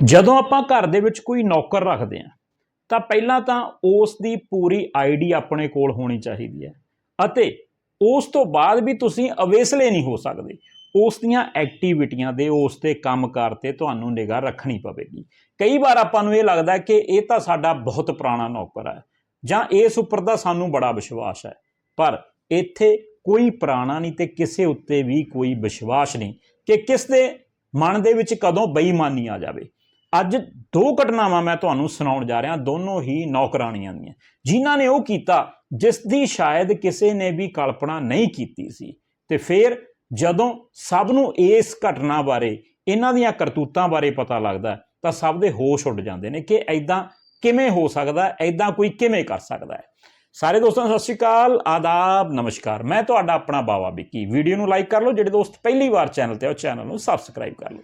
ਜਦੋਂ ਆਪਾਂ ਘਰ ਦੇ ਵਿੱਚ ਕੋਈ ਨੌਕਰ ਰੱਖਦੇ ਹਾਂ, ਤਾਂ ਪਹਿਲਾਂ ਤਾਂ ਉਸ ਦੀ ਪੂਰੀ ਆਈਡੀ ਆਪਣੇ ਕੋਲ ਹੋਣੀ ਚਾਹੀਦੀ ਹੈ ਅਤੇ ਉਸ ਤੋਂ ਬਾਅਦ ਵੀ ਤੁਸੀਂ ਅਵੇਸਲੇ ਨਹੀਂ ਹੋ ਸਕਦੇ। ਉਸ ਦੀਆਂ ਐਕਟੀਵਿਟੀਆਂ ਦੇ, ਉਸ ਦੇ ਕੰਮਕਾਰ ਤੇ ਤੁਹਾਨੂੰ ਨਿਗਾਹ ਰੱਖਣੀ ਪਵੇਗੀ। ਕਈ ਵਾਰ ਆਪਾਂ ਨੂੰ ਇਹ ਲੱਗਦਾ ਕਿ ਇਹ ਤਾਂ ਸਾਡਾ ਬਹੁਤ ਪੁਰਾਣਾ ਨੌਕਰ ਹੈ ਜਾਂ ਇਸ ਉੱਪਰ ਦਾ ਸਾਨੂੰ ਬੜਾ ਵਿਸ਼ਵਾਸ ਹੈ, ਪਰ ਇੱਥੇ ਕੋਈ ਪੁਰਾਣਾ ਨਹੀਂ ਤੇ ਕਿਸੇ ਉੱਤੇ ਵੀ ਕੋਈ ਵਿਸ਼ਵਾਸ ਨਹੀਂ ਕਿ ਕਿਸ ਦੇ ਮਨ ਦੇ ਵਿੱਚ ਕਦੋਂ ਬੇਈਮਾਨੀ ਆ ਜਾਵੇ। ਅੱਜ ਦੋ ਘਟਨਾਵਾਂ ਮੈਂ ਤੁਹਾਨੂੰ ਸੁਣਾਉਣ ਜਾ ਰਿਹਾ, ਦੋਨੋਂ ਹੀ ਨੌਕਰਾਣੀਆਂ ਦੀਆਂ। ਜਿਨ੍ਹਾਂ ਨੇ ਉਹ ਕੀਤਾ ਜਿਸ ਦੀ ਸ਼ਾਇਦ ਕਿਸੇ ਨੇ ਵੀ ਕਲਪਨਾ ਨਹੀਂ ਕੀਤੀ ਸੀ। ਤੇ ਫਿਰ ਜਦੋਂ ਸਭ ਨੂੰ ਇਸ ਘਟਨਾ ਬਾਰੇ, ਇਹਨਾਂ ਦੀਆਂ ਕਰਤੂਤਾਂ ਬਾਰੇ ਪਤਾ ਲੱਗਦਾ, ਤਾਂ ਸਭ ਦੇ ਹੋਸ਼ ਉੱਡ ਜਾਂਦੇ ਨੇ ਕਿ ਐਦਾਂ ਕਿਵੇਂ ਹੋ ਸਕਦਾ ਹੈ ਐਦਾਂ ਕੋਈ ਕਿਵੇਂ ਕਰ ਸਕਦਾ ਹੈ। ਸਾਰੇ ਦੋਸਤਾਂ, ਸਤਿ ਸ਼੍ਰੀ ਅਕਾਲ, ਆਦਾਬ, ਨਮਸਕਾਰ। ਮੈਂ ਤੁਹਾਡਾ ਆਪਣਾ ਬਾਵਾ ਵਿੱਕੀ। ਵੀਡੀਓ ਨੂੰ ਲਾਈਕ ਕਰ ਲਓ, ਜਿਹੜੇ ਦੋਸਤ ਪਹਿਲੀ ਵਾਰ ਚੈਨਲ ਤੇ ਆ, ਉਹ ਚੈਨਲ ਨੂੰ ਸਬਸਕ੍ਰਾਈਬ ਕਰ ਲਓ।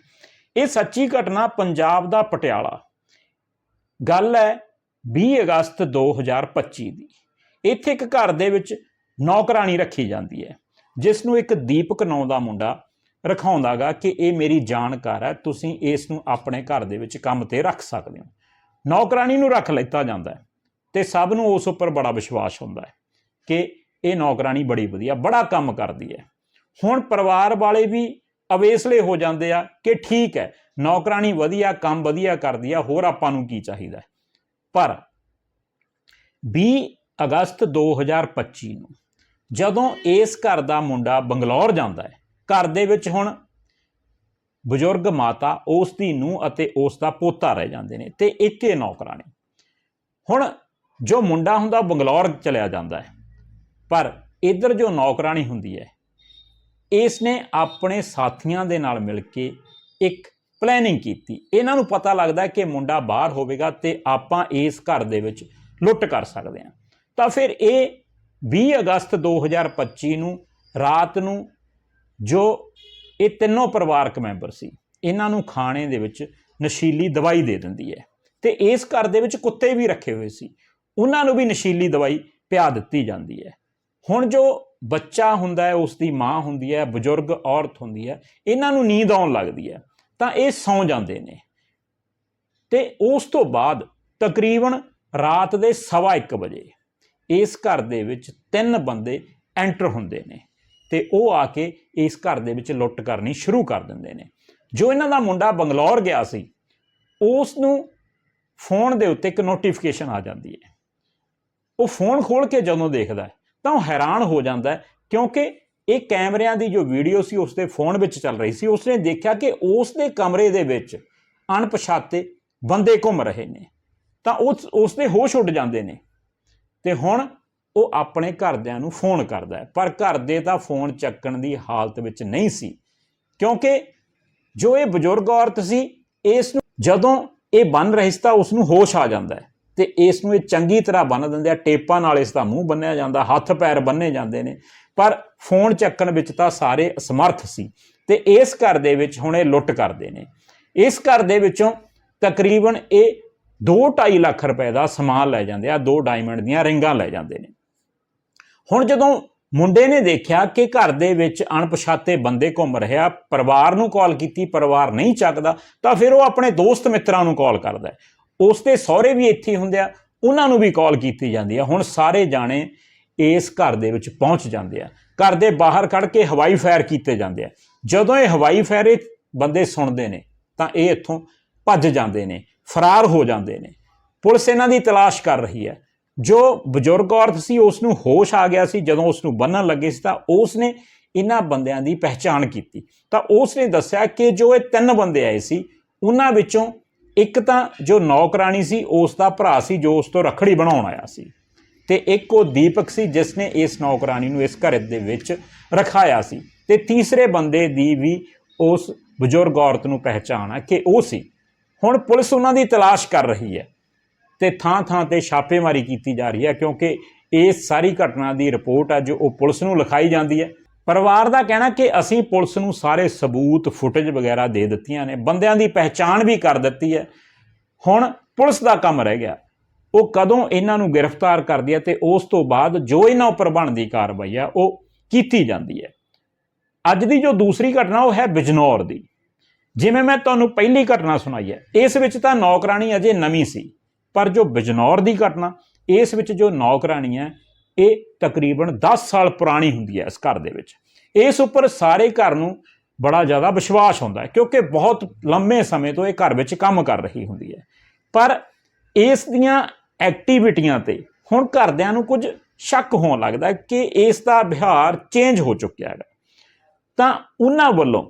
ਇਹ ਸੱਚੀ ਘਟਨਾ ਪੰਜਾਬ ਦਾ ਪਟਿਆਲਾ। ਗੱਲ ਹੈ 20 ਅਗਸਤ 2025 ਦੀ। ਇੱਥੇ ਇੱਕ ਘਰ ਦੇ ਵਿੱਚ ਨੌਕਰਾਨੀ ਰੱਖੀ ਜਾਂਦੀ ਹੈ, ਜਿਸ ਨੂੰ ਇੱਕ ਦੀਪਕ ਨਾਂ ਦਾ ਮੁੰਡਾ ਰਖਾਉਂਦਾਗਾ ਕਿ ਇਹ ਮੇਰੀ ਜਾਣਕਾਰ ਹੈ, ਤੁਸੀਂ ਇਸ ਨੂੰ ਆਪਣੇ ਘਰ ਦੇ ਵਿੱਚ ਕੰਮ ਤੇ ਰੱਖ ਸਕਦੇ ਹੋ। ਨੌਕਰਾਨੀ ਨੂੰ ਰੱਖ ਲਿੱਤਾ ਜਾਂਦਾ ਹੈ ਤੇ ਸਭ ਨੂੰ ਉਸ ਉੱਪਰ ਬੜਾ ਵਿਸ਼ਵਾਸ ਹੁੰਦਾ ਹੈ ਕਿ ਇਹ ਨੌਕਰਾਨੀ ਬੜੀ ਵਧੀਆ, ਬੜਾ ਕੰਮ ਕਰਦੀ ਹੈ। ਹੁਣ ਪਰਿਵਾਰ ਵਾਲੇ ਵੀ ਅਵੇਸਲੇ ਹੋ ਜਾਂਦੇ ਆ ਕਿ ਠੀਕ ਹੈ ਨੌਕਰਾਨੀ ਵਧੀਆ, ਕੰਮ ਵਧੀਆ ਕਰਦੀ ਆ, ਹੋਰ ਆਪਾਂ ਨੂੰ ਕੀ ਚਾਹੀਦਾ ਪਰ 20 ਅਗਸਤ 2025 ਨੂੰ ਜਦੋਂ ਇਸ ਘਰ ਦਾ ਮੁੰਡਾ ਬੰਗਲੌਰ ਜਾਂਦਾ ਹੈ, ਘਰ ਦੇ ਵਿੱਚ ਹੁਣ ਬਜ਼ੁਰਗ ਮਾਤਾ, ਉਸ ਦੀ ਨੂੰ ਅਤੇ ਉਸ ਦਾ ਪੋਤਾ ਰਹਿ ਜਾਂਦੇ ਨੇ ਤੇ ਇੱਕੇ ਨੌਕਰਾਨੀ ਹੁਣ ਜੋ ਮੁੰਡਾ ਹੁੰਦਾ ਉਹ ਬੰਗਲੌਰ ਚਲਿਆ ਜਾਂਦਾ ਹੈ, ਪਰ ਇੱਧਰ ਜੋ ਨੌਕਰਾਨੀ ਹੁੰਦੀ ਹੈ ਇਸ ਨੇ ਆਪਣੇ ਸਾਥੀਆਂ ਦੇ ਨਾਲ ਮਿਲ ਕੇ ਇੱਕ ਪਲੈਨਿੰਗ ਕੀਤੀ। ਇਹਨਾਂ ਨੂੰ ਪਤਾ ਲੱਗਦਾ ਕਿ ਮੁੰਡਾ ਬਾਹਰ ਹੋਵੇਗਾ ਤੇ ਆਪਾਂ ਇਸ ਘਰ ਦੇ ਵਿੱਚ ਲੁੱਟ ਕਰ ਸਕਦੇ ਹਾਂ। ਤਾਂ ਫਿਰ ਇਹ 20 ਅਗਸਤ 2025 ਨੂੰ ਰਾਤ ਨੂੰ ਜੋ ਇਹ ਤਿੰਨੋਂ ਪਰਿਵਾਰਕ ਮੈਂਬਰ ਸੀ, ਇਹਨਾਂ ਨੂੰ ਖਾਣੇ ਦੇ ਵਿੱਚ ਨਸ਼ੀਲੀ ਦਵਾਈ ਦੇ ਦਿੰਦੀ ਹੈ। ਤੇ ਇਸ ਘਰ ਦੇ ਵਿੱਚ ਕੁੱਤੇ ਵੀ ਰੱਖੇ ਹੋਏ ਸੀ। ਉਹਨਾਂ ਨੂੰ ਵੀ ਨਸ਼ੀਲੀ ਦਵਾਈ ਪਿਆ ਦਿੱਤੀ ਜਾਂਦੀ ਹੈ। ਹੁਣ ਜੋ ਬੱਚਾ ਹੁੰਦਾ ਹੈ ਉਸ ਦੀ ਮਾਂ ਹੁੰਦੀ ਹੈ, ਬਜ਼ੁਰਗ ਔਰਤ ਹੁੰਦੀ ਹੈ, ਇਹਨਾਂ ਨੂੰ ਨੀਂਦ ਆਉਣ ਲੱਗਦੀ ਹੈ, ਤਾਂ ਇਹ ਸੌਂ ਜਾਂਦੇ ਨੇ। ਤੇ ਉਸ ਤੋਂ ਬਾਅਦ ਤਕਰੀਬਨ ਰਾਤ ਦੇ 1:30 ਵਜੇ ਇਸ ਘਰ ਦੇ ਵਿੱਚ ਤਿੰਨ ਬੰਦੇ ਐਂਟਰ ਹੁੰਦੇ ਨੇ ਤੇ ਉਹ ਆ ਕੇ ਇਸ ਘਰ ਦੇ ਵਿੱਚ ਲੁੱਟ ਕਰਨੀ ਸ਼ੁਰੂ ਕਰ ਦਿੰਦੇ ਨੇ। ਜੋ ਇਹਨਾਂ ਦਾ ਮੁੰਡਾ ਬੰਗਲੌਰ ਗਿਆ ਸੀ ਉਸ ਨੂੰ ਫੋਨ ਦੇ ਉੱਤੇ ਇੱਕ ਨੋਟੀਫਿਕੇਸ਼ਨ ਆ ਜਾਂਦੀ ਹੈ। ਉਹ ਫੋਨ ਖੋਲ ਕੇ ਜਦੋਂ ਦੇਖਦਾ ਹੈ ਤਾਂ ਉਹ ਹੈਰਾਨ ਹੋ ਜਾਂਦਾ ਹੈ, ਕਿਉਂਕਿ ਇਹ ਕੈਮਰਿਆਂ ਦੀ ਜੋ ਵੀਡੀਓ ਸੀ ਉਸ ਦੇ ਫੋਨ ਵਿੱਚ ਚੱਲ ਰਹੀ ਸੀ, ਉਸਨੇ ਦੇਖਿਆ ਕਿ ਉਸ ਦੇ ਕਮਰੇ ਦੇ ਵਿੱਚ ਅਣਪਛਾਤੇ ਬੰਦੇ ਘੁੰਮ ਰਹੇ ਨੇ। ਤਾਂ ਉਸ ਉਸ ਦੇ ਹੋਸ਼ ਉੱਡ ਜਾਂਦੇ ਨੇ। ਤੇ ਹੁਣ ਉਹ ਆਪਣੇ ਘਰਦਿਆਂ ਨੂੰ ਫੋਨ ਕਰਦਾ ਹੈ। ਪਰ ਘਰ ਦੇ ਤਾਂ ਫੋਨ ਚੱਕਣ ਦੀ ਹਾਲਤ ਵਿੱਚ ਨਹੀਂ ਸੀ, ਕਿਉਂਕਿ ਜੋ ਇਹ ਬਜ਼ੁਰਗ ਔਰਤ ਸੀ, ਇਸ ਨੂੰ ਜਦੋਂ ਇਹ ਬੰਨ ਰਹੀ ਸੀ, ਤਾਂ ਉਸ ਨੂੰ ਹੋਸ਼ ਆ ਜਾਂਦਾ ਹੈ। ਤੇ ਇਸ ਨੂੰ ਇਹ ਚੰਗੀ ਤਰ੍ਹਾਂ ਬੰਨ ਦਿੰਦੇ ਆ, ਟੇਪਾਂ ਨਾਲ ਇਸ ਦਾ ਮੂੰਹ ਬੰਨਿਆ ਜਾਂਦਾ, ਹੱਥ ਪੈਰ ਬੰਨੇ ਜਾਂਦੇ ਨੇ। ਪਰ ਫੋਨ ਚੱਕਣ ਵਿੱਚ ਤਾਂ ਸਾਰੇ ਅਸਮਰਥ ਸੀ ਤੇ ਇਸ ਘਰ ਦੇ ਵਿੱਚ ਹੁਣ ਇਹ ਲੁੱਟ ਕਰਦੇ ਨੇ। ਇਸ ਘਰ ਦੇ ਵਿੱਚੋਂ ਤਕਰੀਬਨ ਇਹ 2.5 ਲੱਖ ਰੁਪਏ ਦਾ ਸਮਾਨ ਲੈ ਜਾਂਦੇ ਆ, ਦੋ ਡਾਇਮੰਡ ਦੀਆਂ ਰਿੰਗਾਂ ਲੈ ਜਾਂਦੇ ਨੇ। ਹੁਣ ਜਦੋਂ ਮੁੰਡੇ ਨੇ ਦੇਖਿਆ ਕਿ ਘਰ ਦੇ ਵਿੱਚ ਅਣਪਛਾਤੇ ਬੰਦੇ ਘੁੰਮ ਰਿਹਾ, ਪਰਿਵਾਰ ਨੂੰ ਕਾਲ ਕੀਤੀ, ਪਰਿਵਾਰ ਨਹੀਂ ਚੱਕਦਾ, ਤਾਂ ਫਿਰ ਉਹ ਆਪਣੇ ਦੋਸਤ ਮਿੱਤਰਾਂ ਨੂੰ ਕਾਲ ਕਰਦਾ ਉਸ ਦੇ ਸਹੁਰੇ ਵੀ ਇੱਥੇ ਹੁੰਦੇ ਆ, ਉਹਨਾਂ ਨੂੰ ਵੀ ਕਾਲ ਕੀਤੀ ਜਾਂਦੀ ਆ। ਹੁਣ ਸਾਰੇ ਜਾਣੇ ਇਸ ਘਰ ਦੇ ਵਿੱਚ ਪਹੁੰਚ ਜਾਂਦੇ ਆ। ਘਰ ਦੇ ਬਾਹਰ ਕੱਢ ਕੇ ਹਵਾਈ ਫਾਇਰ ਕੀਤੇ ਜਾਂਦੇ ਆ। ਜਦੋਂ ਇਹ ਹਵਾਈ ਫਾਇਰ ਇਹ ਬੰਦੇ ਸੁਣਦੇ ਨੇ, ਤਾਂ ਇਹ ਇੱਥੋਂ ਭੱਜ ਜਾਂਦੇ ਨੇ, ਫਰਾਰ ਹੋ ਜਾਂਦੇ ਨੇ। ਪੁਲਿਸ ਇਹਨਾਂ ਦੀ ਤਲਾਸ਼ ਕਰ ਰਹੀ ਹੈ। ਜੋ ਬਜ਼ੁਰਗ ਔਰਤ ਸੀ, ਉਸ ਨੂੰ ਹੋਸ਼ ਆ ਗਿਆ ਸੀ। ਜਦੋਂ ਉਸ ਨੂੰ ਬੰਨਣ ਲੱਗੇ ਸੀ, ਤਾਂ ਉਸ ਨੇ ਇਹਨਾਂ ਬੰਦਿਆਂ ਦੀ ਪਹਿਚਾਣ ਕੀਤੀ। ਤਾਂ ਉਸ ਨੇ ਦੱਸਿਆ ਕਿ ਜੋ ਇਹ ਤਿੰਨ ਬੰਦੇ ਆਏ ਸੀ, ਉਹਨਾਂ ਵਿੱਚੋਂ ਇੱਕ ਤਾਂ ਜੋ ਨੌਕਰਾਨੀ ਸੀ, ਉਸ ਦਾ ਭਰਾ ਸੀ ਜੋ ਉਸ ਤੋਂ ਰਖੜੀ ਬਣਾਉਣ ਆਇਆ ਸੀ। ਤੇ ਇੱਕ ਉਹ ਦੀਪਕ ਸੀ ਜਿਸ ਨੇ ਇਸ ਨੌਕਰਾਨੀ ਨੂੰ ਇਸ ਘਰ ਦੇ ਵਿੱਚ ਰਖਾਇਆ ਸੀ। ਤੇ ਤੀਸਰੇ ਬੰਦੇ ਦੀ ਵੀ ਉਸ ਬਜ਼ੁਰਗ ਔਰਤ ਨੂੰ ਪਹਿਚਾਣ ਹੈ ਕਿ ਉਹ ਸੀ। ਹੁਣ ਪੁਲਿਸ ਉਹਨਾਂ ਦੀ ਤਲਾਸ਼ ਕਰ ਰਹੀ ਹੈ ਤੇ ਥਾਂ ਥਾਂ ਤੇ ਛਾਪੇਮਾਰੀ ਕੀਤੀ ਜਾ ਰਹੀ ਹੈ ਕਿਉਂਕਿ ਇਸ ਸਾਰੀ ਘਟਨਾ ਦੀ ਰਿਪੋਰਟ ਆ ਜੋ ਉਹ ਪੁਲਿਸ ਨੂੰ ਲਿਖਾਈ ਜਾਂਦੀ ਹੈ। ਪਰਿਵਾਰ ਦਾ ਕਹਿਣਾ ਕਿ ਅਸੀਂ ਪੁਲਿਸ ਨੂੰ ਸਾਰੇ ਸਬੂਤ, ਫੁਟੇਜ ਵਗੈਰਾ ਦੇ ਦਿੱਤੀਆਂ ਨੇ, ਬੰਦਿਆਂ ਦੀ ਪਹਿਚਾਣ ਵੀ ਕਰ ਦਿੱਤੀ ਹੈ। ਹੁਣ ਪੁਲਿਸ ਦਾ ਕੰਮ ਰਹਿ ਗਿਆ। ਉਹ ਕਦੋਂ ਇਹਨਾਂ ਨੂੰ ਗ੍ਰਿਫਤਾਰ ਕਰਦੀ ਹੈ ਤੇ ਉਸ ਤੋਂ ਬਾਅਦ ਜੋ ਇਹਨਾਂ ਉੱਪਰ ਬਣਦੀ ਕਾਰਵਾਈ ਹੈ ਉਹ ਕੀਤੀ ਜਾਂਦੀ ਹੈ। ਅੱਜ ਦੀ ਜੋ ਦੂਸਰੀ ਘਟਨਾ, ਉਹ ਹੈ ਬਿਜਨੌਰ ਦੀ। ਜਿਵੇਂ ਮੈਂ ਤੁਹਾਨੂੰ ਪਹਿਲੀ ਘਟਨਾ ਸੁਣਾਈ ਹੈ, ਇਸ ਵਿੱਚ ਤਾਂ ਨੌਕਰਾਣੀ ਅਜੇ ਨਵੀਂ ਸੀ, ਪਰ ਜੋ ਬਿਜਨੌਰ ਦੀ ਘਟਨਾ, ਇਸ ਵਿੱਚ ਜੋ ਨੌਕਰਾਣੀ ਹੈ ਇਹ ਤਕਰੀਬਨ 10 ਸਾਲ ਪੁਰਾਣੀ ਹੁੰਦੀ ਹੈ ਇਸ ਘਰ ਦੇ ਵਿੱਚ। ਇਸ ਉੱਪਰ ਸਾਰੇ ਘਰ ਨੂੰ ਬੜਾ ਜ਼ਿਆਦਾ ਵਿਸ਼ਵਾਸ ਹੁੰਦਾ ਹੈ ਕਿਉਂਕਿ ਬਹੁਤ ਲੰਮੇ ਸਮੇਂ ਤੋਂ ਇਹ ਘਰ ਵਿੱਚ ਕੰਮ ਕਰ ਰਹੀ ਹੁੰਦੀ ਹੈ। ਪਰ ਇਸ ਦੀਆਂ ਐਕਟੀਵਿਟੀਆਂ ਤੇ ਹੁਣ ਘਰਦਿਆਂ ਨੂੰ ਕੁਝ ਸ਼ੱਕ ਹੋਣ ਲੱਗਦਾ ਕਿ ਇਸ ਦਾ ਵਿਹਾਰ ਚੇਂਜ ਹੋ ਚੁੱਕਿਆ ਹੈ ਤਾਂ ਉਹਨਾਂ ਵੱਲੋਂ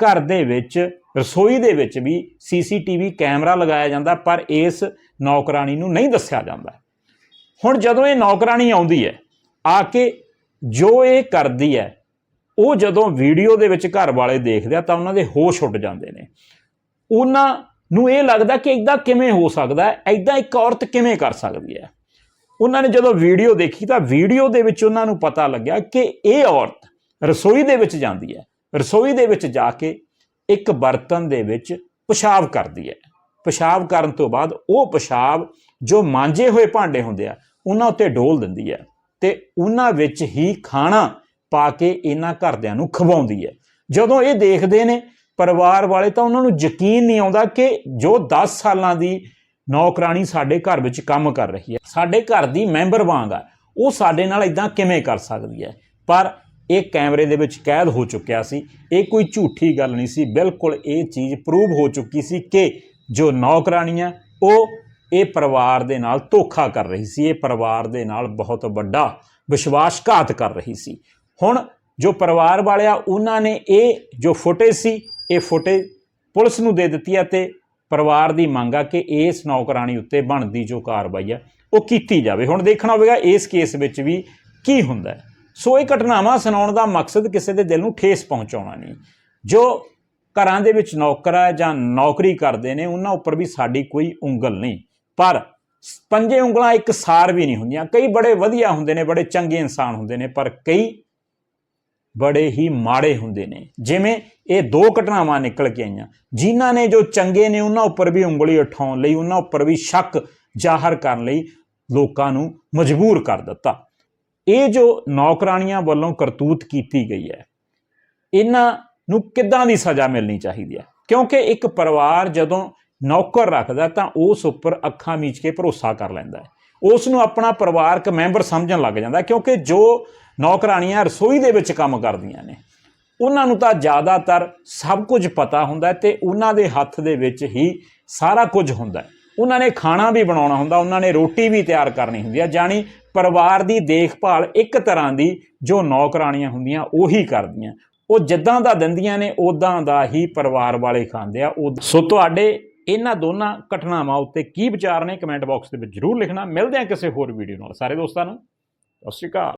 ਘਰ ਦੇ ਵਿੱਚ, ਰਸੋਈ ਦੇ ਵਿੱਚ ਵੀ ਸੀਸੀਟੀਵੀ ਕੈਮਰਾ ਲਗਾਇਆ ਜਾਂਦਾ ਪਰ ਇਸ ਨੌਕਰਾਨੀ ਨੂੰ ਨਹੀਂ ਦੱਸਿਆ ਜਾਂਦਾ। ਹੁਣ ਜਦੋਂ ਇਹ ਨੌਕਰਾਨੀ ਆਉਂਦੀ ਹੈ, ਆ ਕੇ ਜੋ ਇਹ ਕਰਦੀ ਹੈ, ਉਹ ਜਦੋਂ ਵੀਡੀਓ ਦੇ ਵਿੱਚ ਘਰ ਵਾਲੇ ਦੇਖਦੇ ਆ ਤਾਂ ਉਹਨਾਂ ਦੇ ਹੋਸ਼ ਉੱਡ ਜਾਂਦੇ ਨੇ। ਉਹਨਾਂ ਨੂੰ ਇਹ ਲੱਗਦਾ ਕਿ ਇਦਾਂ ਕਿਵੇਂ ਹੋ ਸਕਦਾ ਹੈ ਇਦਾਂ ਇੱਕ ਔਰਤ ਕਿਵੇਂ ਕਰ ਸਕਦੀ ਹੈ। ਉਹਨਾਂ ਨੇ ਜਦੋਂ ਵੀਡੀਓ ਦੇਖੀ ਤਾਂ ਵੀਡੀਓ ਦੇ ਵਿੱਚ ਉਹਨਾਂ ਨੂੰ ਪਤਾ ਲੱਗਿਆ ਕਿ ਇਹ ਔਰਤ ਰਸੋਈ ਦੇ ਵਿੱਚ ਜਾਂਦੀ ਹੈ। ਰਸੋਈ ਦੇ ਵਿੱਚ ਜਾ ਕੇ ਇੱਕ ਬਰਤਨ ਦੇ ਵਿੱਚ ਪਿਸ਼ਾਬ ਕਰਦੀ ਹੈ। ਪਿਸ਼ਾਬ ਕਰਨ ਤੋਂ ਬਾਅਦ ਉਹ ਪਿਸ਼ਾਬ ਜੋ ਮਾਂਜੇ ਹੋਏ ਭਾਂਡੇ ਹੁੰਦੇ ਆ ਉਹਨਾਂ ਉੱਤੇ ਡੋਲ ਦਿੰਦੀ ਹੈ ਤੇ ਉਹਨਾਂ ਵਿੱਚ ਹੀ ਖਾਣਾ ਪਾ ਕੇ ਇਹਨਾਂ ਘਰਦਿਆਂ ਨੂੰ ਖਵਾਉਂਦੀ ਹੈ। ਜਦੋਂ ਇਹ ਦੇਖਦੇ ਨੇ ਪਰਿਵਾਰ ਵਾਲੇ ਤਾਂ ਉਹਨਾਂ ਨੂੰ ਯਕੀਨ ਨਹੀਂ ਆਉਂਦਾ ਕਿ ਜੋ 10 ਸਾਲਾਂ ਦੀ ਨੌਕਰਾਨੀ ਸਾਡੇ ਘਰ ਵਿੱਚ ਕੰਮ ਕਰ ਰਹੀ ਹੈ, ਸਾਡੇ ਘਰ ਦੀ ਮੈਂਬਰ ਵਾਂਗ ਆ, ਉਹ ਸਾਡੇ ਨਾਲ ਇਦਾਂ ਕਿਵੇਂ ਕਰ ਸਕਦੀ ਹੈ? ਪਰ ਇਹ ਕੈਮਰੇ ਦੇ ਵਿੱਚ ਕੈਦ ਹੋ ਚੁੱਕਿਆ ਸੀ। ਇਹ ਕੋਈ ਝੂਠੀ ਗੱਲ ਨਹੀਂ ਸੀ। ਬਿਲਕੁਲ ਇਹ ਚੀਜ਼ ਪ੍ਰੂਵ ਹੋ ਚੁੱਕੀ ਸੀ ਕਿ ਜੋ ਨੌਕਰਾਨੀਆਂ ਉਹ ਇਹ ਪਰਿਵਾਰ ਦੇ ਨਾਲ ਧੋਖਾ ਕਰ ਰਹੀ ਸੀ, ਇਹ ਪਰਿਵਾਰ ਦੇ ਨਾਲ ਬਹੁਤ ਵੱਡਾ ਵਿਸ਼ਵਾਸਘਾਤ ਕਰ ਰਹੀ ਸੀ। ਹੁਣ ਜੋ ਪਰਿਵਾਰ ਵਾਲਿਆ, ਉਹਨਾਂ ਨੇ ਇਹ ਜੋ ਫੁਟੇਜ ਸੀ, ਇਹ ਫੁਟੇਜ ਪੁਲਿਸ ਨੂੰ ਦੇ ਦਿੱਤੀ ਹੈ ਤੇ ਪਰਿਵਾਰ ਦੀ ਮੰਗ ਆ ਕਿ ਇਸ ਨੌਕਰਾਨੀ ਉੱਤੇ ਬਣਦੀ ਜੋ ਕਾਰਵਾਈ ਆ, ਉਹ ਕੀਤੀ ਜਾਵੇ। ਹੁਣ ਦੇਖਣਾ ਹੋਵੇਗਾ ਇਸ ਕੇਸ ਵਿੱਚ ਵੀ ਕੀ ਹੁੰਦਾ ਸੋ ਇਹ ਘਟਨਾਵਾਂ ਸੁਣਾਉਣ ਦਾ ਮਕਸਦ ਕਿਸੇ ਦੇ ਦਿਲ ਨੂੰ ਠੇਸ ਪਹੁੰਚਾਉਣਾ ਨਹੀਂ। ਜੋ ਘਰਾਂ ਦੇ ਵਿੱਚ ਨੌਕਰ ਹੈ ਜਾਂ ਨੌਕਰੀ ਕਰਦੇ ਨੇ, ਉਹਨਾਂ ਉੱਪਰ ਵੀ ਸਾਡੀ ਕੋਈ ਉਂਗਲ ਨਹੀਂ। ਪਰ ਪੰਜੇ ਉਂਗਲਾਂ ਇੱਕ ਸਾਰ ਵੀ ਨਹੀਂ ਹੁੰਦੀਆਂ। ਕਈ ਬੜੇ ਵਧੀਆ ਹੁੰਦੇ ਨੇ, ਬੜੇ ਚੰਗੇ ਇਨਸਾਨ ਹੁੰਦੇ ਨੇ, ਪਰ ਕਈ ਬੜੇ ਹੀ ਮਾੜੇ ਹੁੰਦੇ ਨੇ। ਜਿਵੇਂ ਇਹ ਦੋ ਘਟਨਾਵਾਂ ਨਿਕਲ ਕੇ ਆਈਆਂ। ਜਿਨ੍ਹਾਂ ਨੇ ਜੋ ਚੰਗੇ ਨੇ, ਉਹਨਾਂ ਉੱਪਰ ਵੀ ਉਂਗਲੀ ਉਠਾਉਣ ਲਈ, ਉਹਨਾਂ ਉੱਪਰ ਵੀ ਸ਼ੱਕ ਜ਼ਾਹਰ ਕਰਨ ਲਈ ਲੋਕਾਂ ਨੂੰ ਮਜਬੂਰ ਕਰ ਦਿੱਤਾ। ਇਹ ਜੋ ਨੌਕਰਾਨੀਆਂ ਵੱਲੋਂ ਕਰਤੂਤ ਕੀਤੀ ਗਈ ਹੈ, ਇਹਨਾਂ ਨੂੰ ਕਿੱਦਾਂ ਦੀ ਸਜ਼ਾ ਮਿਲਣੀ ਚਾਹੀਦੀ ਹੈ? ਕਿਉਂਕਿ ਇੱਕ ਪਰਿਵਾਰ ਜਦੋਂ ਨੌਕਰ ਰੱਖਦਾ ਤਾਂ ਉਸ ਉੱਪਰ ਅੱਖਾਂ ਮੀਚ ਕੇ ਭਰੋਸਾ ਕਰ ਲੈਂਦਾ ਹੈ। ਉਸ ਨੂੰ ਆਪਣਾ ਪਰਿਵਾਰਕ ਮੈਂਬਰ ਸਮਝਣ ਲੱਗ ਜਾਂਦਾ ਕਿਉਂਕਿ ਜੋ ਨੌਕਰਾਨੀਆਂ ਰਸੋਈ ਦੇ ਵਿੱਚ ਕੰਮ ਕਰਦੀਆਂ ਨੇ, ਉਹਨਾਂ ਨੂੰ ਤਾਂ ਜ਼ਿਆਦਾਤਰ ਸਭ ਕੁਝ ਪਤਾ ਹੁੰਦਾ ਹੈ ਤੇ ਉਹਨਾਂ ਦੇ ਹੱਥ ਦੇ ਵਿੱਚ ਹੀ ਸਾਰਾ ਕੁਝ ਹੁੰਦਾ ਉਹਨਾਂ ਨੇ ਖਾਣਾ ਵੀ ਬਣਾਉਣਾ ਹੁੰਦਾ, ਉਹਨਾਂ ਨੇ ਰੋਟੀ ਵੀ ਤਿਆਰ ਕਰਨੀ ਹੁੰਦੀ ਹੈ ਜਾਣੀ ਪਰਿਵਾਰ ਦੀ ਦੇਖਭਾਲ ਇੱਕ ਤਰ੍ਹਾਂ ਦੀ ਜੋ ਨੌਕਰਾਨੀਆਂ ਹੁੰਦੀਆਂ ਉਹੀ ਕਰਦੀਆਂ। ਉਹ ਜਿੱਦਾਂ ਦਾ ਦਿੰਦੀਆਂ ਨੇ ਉਦਾਂ ਦਾ ਹੀ ਪਰਿਵਾਰ ਵਾਲੇ ਖਾਂਦੇ ਆ ਉਹ ਸੋ ਤੁਹਾਡੇ ਇਹਨਾਂ ਦੋਨਾਂ ਘਟਨਾਵਾਂ ਉੱਤੇ ਕੀ ਵਿਚਾਰ ਨੇ ਕਮੈਂਟ ਬਾਕਸ ਦੇ ਵਿੱਚ ਜਰੂਰ ਲਿਖਣਾ। ਮਿਲਦੇ ਆ ਕਿਸੇ ਹੋਰ ਵੀਡੀਓ ਨਾਲ। ਸਾਰੇ ਦੋਸਤਾਂ ਨੂੰ, ਸਤਿ ਸ਼੍ਰੀ ਅਕਾਲ।